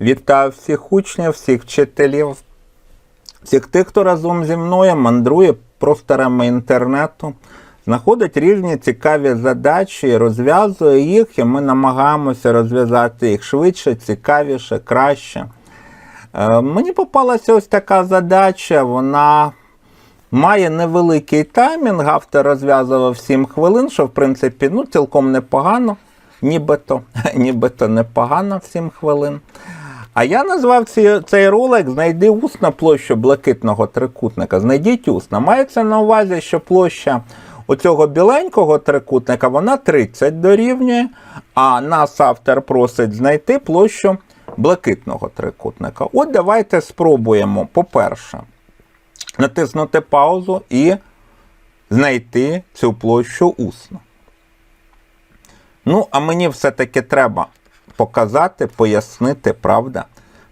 Вітаю всіх учнів, всіх вчителів, всіх тих, хто разом зі мною мандрує просторами інтернету, знаходить різні цікаві задачі, розв'язує їх, і ми намагаємося розв'язати їх швидше, цікавіше, краще. Е, Мені попалася ось така задача, вона має невеликий таймінг, автор розв'язував 7 хвилин, що в принципі ну, цілком непогано, нібито, нібито непогано 7 хвилин. А я назвав ці, цей ролик Знайди усно площу блакитного трикутника. Знайдіть усно. Мається на увазі, що площа оцього біленького трикутника вона 30 дорівнює, а нас автор просить знайти площу блакитного трикутника. От давайте спробуємо, по-перше, натиснути паузу і знайти цю площу усно. Ну, а мені все-таки треба показати, пояснити, правда?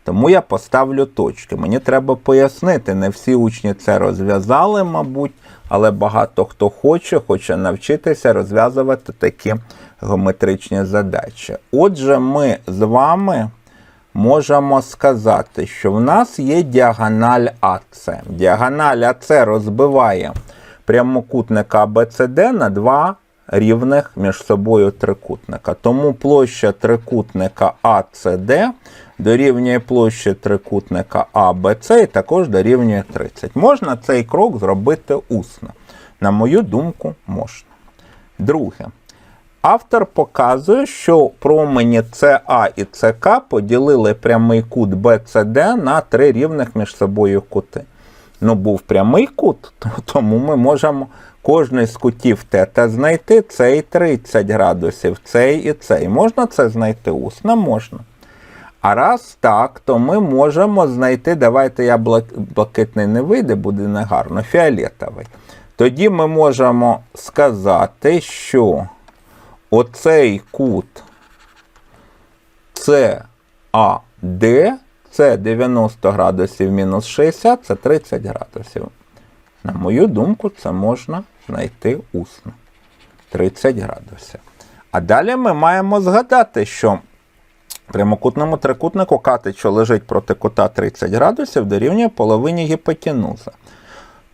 Тому я поставлю точки. Мені треба пояснити. Не всі учні це розв'язали, мабуть, але багато хто хоче, хоче навчитися розв'язувати такі геометричні задачі. Отже, ми з вами можемо сказати, що в нас є діагональ АС. Діагональ АС розбиває прямокутника ABCD на два рівних між собою трикутника. Тому площа трикутника ACD дорівнює площі трикутника ABC і також дорівнює 30. Можна цей крок зробити усно. На мою думку, можна. Друге. Автор показує, що промені CA і CK поділили прямий кут BCD на три рівних між собою кути. Ну, був прямий кут, тому ми можемо кожний з кутів тета знайти цей 30 градусів, цей і цей. Можна це знайти усно? Можна. А раз так, то ми можемо знайти, давайте я блакитний не вийде, буде негарно, фіолетовий. Тоді ми можемо сказати, що оцей кут CAD, це 90 градусів мінус 60, це 30 градусів. На мою думку, це можна знайти усно. 30 градусів. А далі ми маємо згадати, що прямокутному трикутнику катет, що лежить проти кута 30 градусів, дорівнює половині гіпотенуза.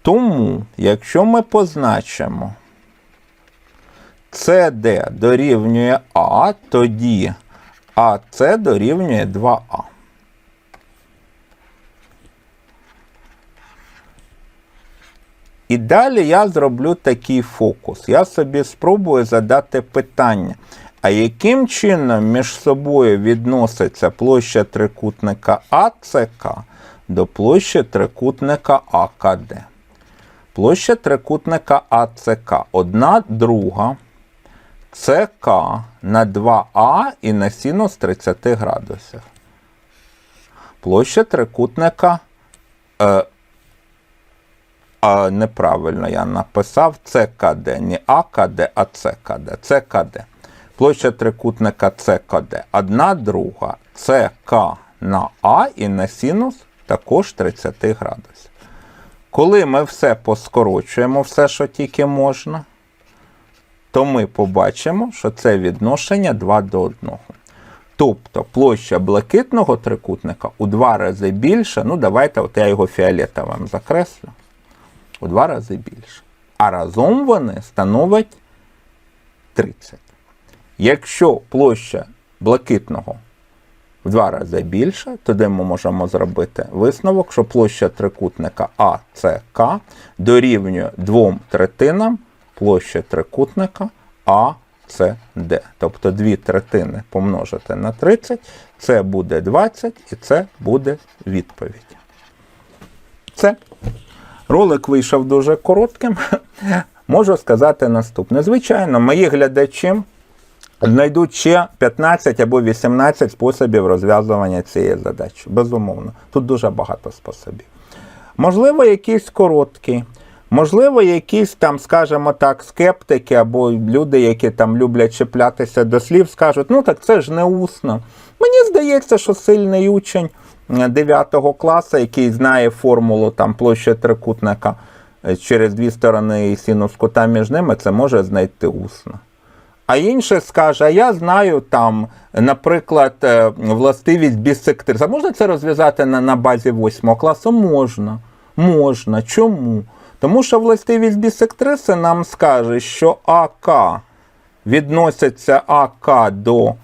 Тому, якщо ми позначимо CD дорівнює А, тоді АС дорівнює 2А. І далі я зроблю такий фокус. Я собі спробую задати питання, а яким чином між собою відноситься площа трикутника АЦК до площі трикутника АКД? Площа трикутника АЦК одна друга ЦК на 2А і на синус 30 градусів. Площа трикутника е, а, неправильно я написав ЦКД, не АКД, а ЦКД. ЦКД. Площа трикутника ЦКД. Одна друга ЦК на А і на синус також 30 градусів. Коли ми все поскорочуємо, все, що тільки можна, то ми побачимо, що це відношення 2 до 1. Тобто площа блакитного трикутника у два рази більша. Ну, давайте от я його фіолетовим закреслю у два рази більше. А разом вони становять 30. Якщо площа блакитного в два рази більша, тоді ми можемо зробити висновок, що площа трикутника АЦК дорівнює двом третинам площі трикутника АЦД. Тобто дві третини помножити на 30, це буде 20 і це буде відповідь. Це. Ролик вийшов дуже коротким. Можу сказати наступне. Звичайно, мої глядачі знайдуть ще 15 або 18 способів розв'язування цієї задачі. Безумовно. Тут дуже багато способів. Можливо, якийсь короткий. Можливо, якісь там, скажімо так, скептики або люди, які там люблять чіплятися до слів, скажуть, ну так це ж не усно. Мені здається, що сильний учень 9 класу, який знає формулу там площі трикутника е, через дві сторони і синус кута між ними, це може знайти усно. А інший скаже, а я знаю там, наприклад, е, властивість бісектриси. А можна це розв'язати на, на базі 8 класу? Можна. Можна. Чому? Тому що властивість бісектриси нам скаже, що АК відноситься АК до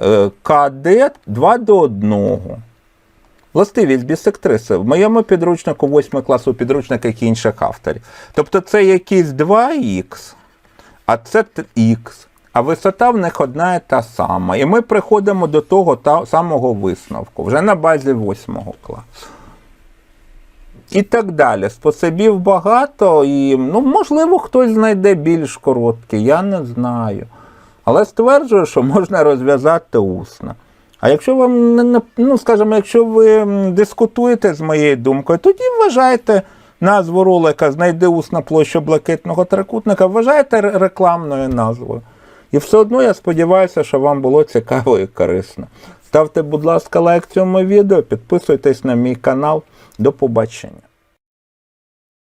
е, КД 2 до 1. Властивість бісектриси в моєму підручнику 8 класу підручник, як інших авторів. Тобто це якісь 2х, а це х, а висота в них одна і та сама. І ми приходимо до того та, самого висновку вже на базі 8 класу. І так далі. Способів багато, і ну, можливо, хтось знайде більш короткий, я не знаю. Але стверджую, що можна розв'язати усно. А якщо вам не, ну, скажімо, якщо ви дискутуєте з моєю думкою, тоді вважайте назву ролика Знайди усна площу блакитного трикутника, вважайте рекламною назвою. І все одно я сподіваюся, що вам було цікаво і корисно. Ставте, будь ласка, лайк цьому відео, підписуйтесь на мій канал. До побачення.